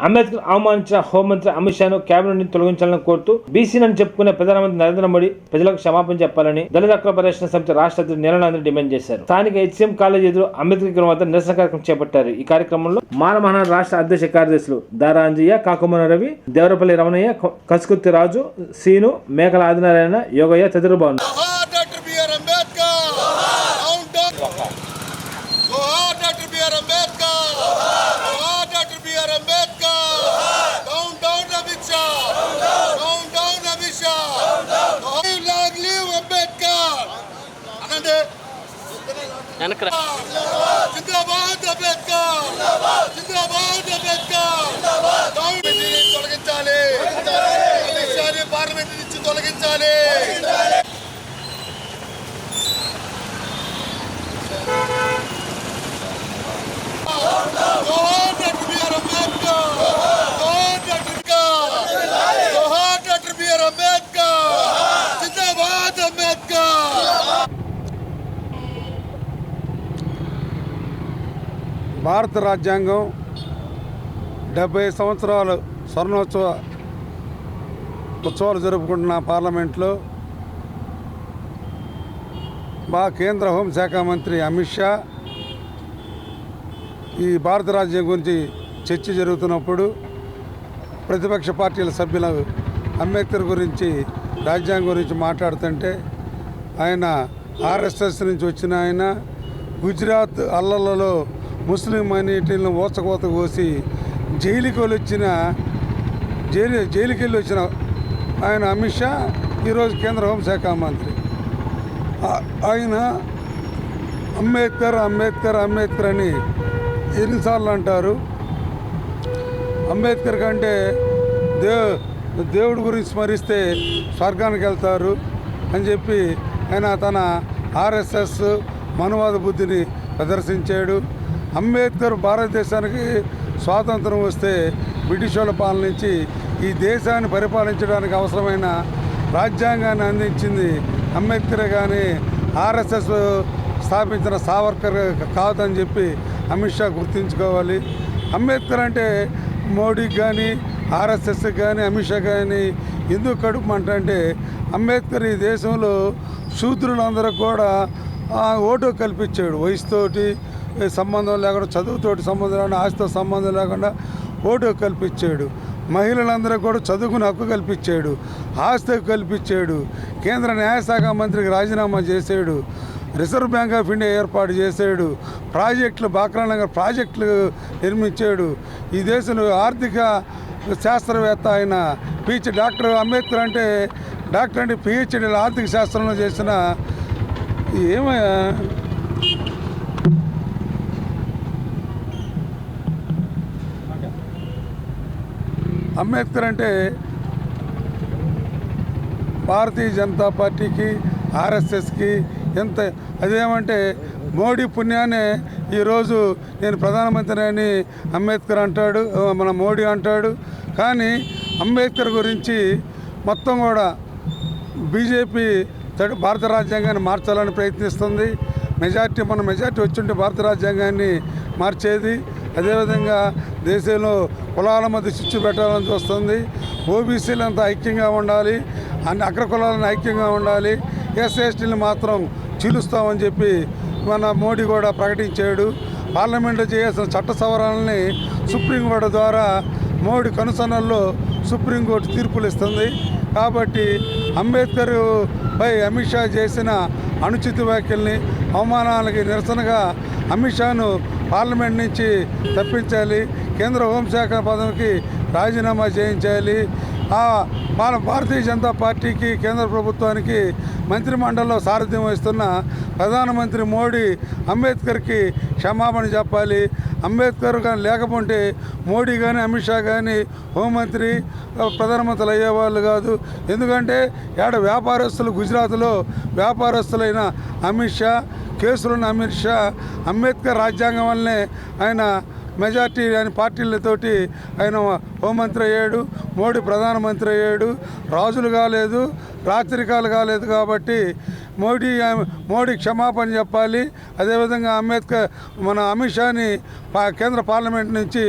అంబేద్కర్ అవమానించిన హోంమంత్రి అమిత్ షాను కేబినెట్ నుంచి తొలగించాలని కోరుతూ బీసీనని చెప్పుకునే ప్రధానమంత్రి నరేంద్ర మోడీ ప్రజలకు క్షమాపణ చెప్పాలని దళిత హక్కుల పరిరక్షణ సమితి రాష్ట్ర అధ్యక్షుడు నీలనాథ్ డిమాండ్ చేశారు. స్థానిక హెచ్ఎం కాలేజ్ ఎదురు అంబేద్కర్ విగ్రహం వద్ద నిరసన కార్యక్రమం చేపట్టారు. ఈ కార్యక్రమంలో మానమహన రాష్ట్ర అధ్యక్ష కార్యదర్శులు దారా అంజయ్య కాకుమన రవి దేవరపల్లి రమణయ్య కసుకుర్తి రాజు సీను మేకల ఆదినారాయణ యోగయ్య తదితరులు బాగున్నారు జోహార్ doctor B R Ambedkar down down జోహార్ డాక్టర్ బిఆర్ అంబేద్కర్ జోహార్ doctor B R Ambedkar down down Amit Shah down down Amit Shah live long live Ambedkar అనండి వెనక్కి రా. జిందాబాద్ అంబేద్కర్ జిందాబాద్ అంబేద్కర్ డౌన్ నుంచి తొలగించాలి అమిత్ షాని పార్లమెంట్ నుంచి తొలగించాలి జోహార్ డాక్టర్ బిఆర్ అంబేద్కర్ జోహార్ డాక్టర్ బిఆర్ జోహార్ డాక్టర్ బిఆర్ అంబేద్కర్ జిందాబాద్ అంబేద్కర్ భారత రాజ్యాంగం డెబ్బై సంవత్సరాలు స్వర్ణోత్సవ ఉత్సవాలు జరుపుకుంటున్న పార్లమెంట్లో మా కేంద్ర హోంశాఖ మంత్రి అమిత్ షా ఈ భారత రాజ్యం గురించి చర్చ జరుగుతున్నప్పుడు ప్రతిపక్ష పార్టీల సభ్యుల అంబేద్కర్ గురించి రాజ్యాంగం గురించి మాట్లాడుతుంటే ఆయన ఆర్ఎస్ఎస్ నుంచి వచ్చిన ఆయన గుజరాత్ అల్లలలో ముస్లిం మైనారిటీలను ఓచకోత కోసి జైలుకి వెళ్ళి వచ్చిన జైలు జైలుకి వెళ్ళి వచ్చిన ఆయన అమిత్ షా ఈరోజు కేంద్ర హోంశాఖ మంత్రి. ఆయన అంబేద్కర్ అంబేద్కర్ అంబేద్కర్ అని ఎన్నిసార్లు అంటారు. అంబేద్కర్ కంటే దేవ్ దేవుడి గురించి స్మరిస్తే స్వర్గానికి వెళ్తారు అని చెప్పి ఆయన తన ఆర్ఎస్ఎస్ మనువాద బుద్ధిని ప్రదర్శించాడు. అంబేద్కర్ భారతదేశానికి స్వాతంత్రం వస్తే బ్రిటిష్ వాళ్ళ పాలన నుంచి ఈ దేశాన్ని పరిపాలించడానికి అవసరమైన రాజ్యాంగాన్ని అందించింది అంబేద్కర్ కానీ ఆర్ఎస్ఎస్ స్థాపించిన సావర్కర్ కాదని చెప్పి అమిత్ షా గుర్తుంచుకోవాలి. అంబేద్కర్ అంటే మోడీకి కానీ ఆర్ఎస్ఎస్కి కానీ అమిత్ షా కానీ ఎందుకు కడుపు అంటే అంబేద్కర్ ఈ దేశంలో శూద్రులందరూ కూడా ఓటు కల్పించాడు. వయసుతోటి సంబంధం లేకుండా చదువుతోటి సంబంధం లేకుండా ఆస్తితో సంబంధం లేకుండా ఓటు కల్పించాడు. మహిళలందరూ కూడా చదువుకుని హక్కు కల్పించాడు. ఆస్తి హక్కు కల్పించాడు. కేంద్ర న్యాయశాఖ మంత్రికి రాజీనామా చేశాడు. రిజర్వ్ బ్యాంక్ ఆఫ్ ఇండియా ఏర్పాటు చేశాడు. ప్రాజెక్టులు బాక్రానగర్ ప్రాజెక్టులు నిర్మించాడు. ఈ దేశంలో ఆర్థిక శాస్త్రవేత్త ఆయన పిహెచ్ డాక్టర్ అంబేద్కర్ అంటే డాక్టర్ అంటే పిహెచ్డి ఆర్థిక శాస్త్రంలో చేసిన ఏమయ్యా? అంబేద్కర్ అంటే భారతీయ జనతా పార్టీకి ఆర్ఎస్ఎస్కి ఎంత అదేమంటే మోడీ పుణ్యాన్ని ఈరోజు నేను ప్రధానమంత్రి అని అంబేద్కర్ అంటాడు మన మోడీ అంటాడు. కానీ అంబేద్కర్ గురించి మొత్తం కూడా బీజేపీ భారత రాజ్యాంగాన్ని మార్చాలని ప్రయత్నిస్తుంది. మెజార్టీ మన మెజార్టీ వచ్చుంటే భారత రాజ్యాంగాన్ని మార్చేది. అదేవిధంగా దేశంలో కులాల మధ్య చిచ్చు పెట్టాలని చూస్తుంది. ఓబీసీలు అంతా ఐక్యంగా ఉండాలి. అన్ని అగ్ర కులాలను ఐక్యంగా ఉండాలి. ఎస్సీ మాత్రం చీలుస్తామని చెప్పి మన మోడీ కూడా ప్రకటించాడు. పార్లమెంట్లో చేయాల్సిన చట్ట సవరణల్ని సుప్రీంకోర్టు ద్వారా మోడీ కనుసన్నల్లో సుప్రీంకోర్టు తీర్పులు ఇస్తుంది. కాబట్టి అంబేద్కర్ పై అమిత్ షా చేసిన అనుచిత వ్యాఖ్యల్ని అవమానాలకి నిరసనగా అమిత్ షాను పార్లమెంట్ నుంచి తప్పించాలి. కేంద్ర హోంశాఖ పదవికి రాజీనామా చేయించాలి. ఆ మన భారతీయ జనతా పార్టీకి కేంద్ర ప్రభుత్వానికి మంత్రిమండలిలో సారథ్యం వహిస్తున్న ప్రధానమంత్రి మోడీ అంబేద్కర్కి క్షమాపణ చెప్పాలి. అంబేద్కర్ కానీ లేకపోతే మోడీ కానీ అమిత్ షా కానీ హోంమంత్రి ప్రధానమంత్రులు అయ్యేవాళ్ళు కాదు. ఎందుకంటే ఏడ వ్యాపారస్తులు గుజరాత్లో వ్యాపారస్తులైన అమిత్ షా కేసులున్న అమిత్ షా అంబేద్కర్ రాజ్యాంగం వల్లనే ఆయన మెజార్టీ అని పార్టీలతోటి ఆయన హోంమంత్రి అయ్యాడు మోడీ ప్రధానమంత్రి అయ్యాడు. రాజులు కాలేదు రాత్రికాలు కాలేదు కాబట్టి మోడీ మోడీ క్షమాపణ చెప్పాలి. అదేవిధంగా అంబేద్కర్ మన అమిత్ షాని కేంద్ర పార్లమెంట్ నుంచి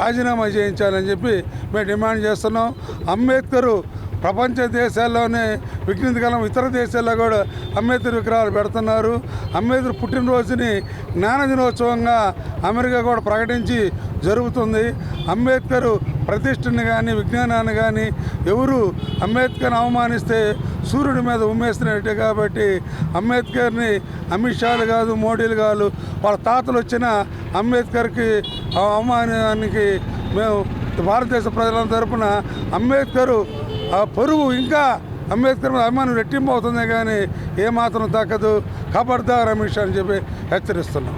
రాజీనామా చేయించాలని చెప్పి మేము డిమాండ్ చేస్తున్నాం. అంబేద్కరు ప్రపంచ దేశాల్లోనే విఘ్నతకాలం ఇతర దేశాల్లో కూడా అంబేద్కర్ విగ్రహాలు పెడుతున్నారు. అంబేద్కర్ పుట్టినరోజుని జ్ఞాన దినోత్సవంగా అమెరికా కూడా ప్రకటించి జరుగుతుంది. అంబేద్కర్ ప్రతిష్టని కానీ విజ్ఞానాన్ని కానీ ఎవరు అంబేద్కర్ని అవమానిస్తే సూర్యుడి మీద ఉమ్మేస్తున్నట్టే కాబట్టి అంబేద్కర్ని అమిత్ షాలు కాదు మోడీలు కాదు వాళ్ళ తాతలు వచ్చిన అంబేద్కర్కి ఆ అవమానానికి మేము భారతదేశ ప్రజల తరపున అంబేద్కరు ఆ పరువు ఇంకా అంబేద్కర్ మీద అభిమానం రెట్టింపు అవుతుంది కానీ ఏమాత్రం తగ్గదు. ఖబర్దార్ అమిత్ షా అని చెప్పి హెచ్చరిస్తున్నాం.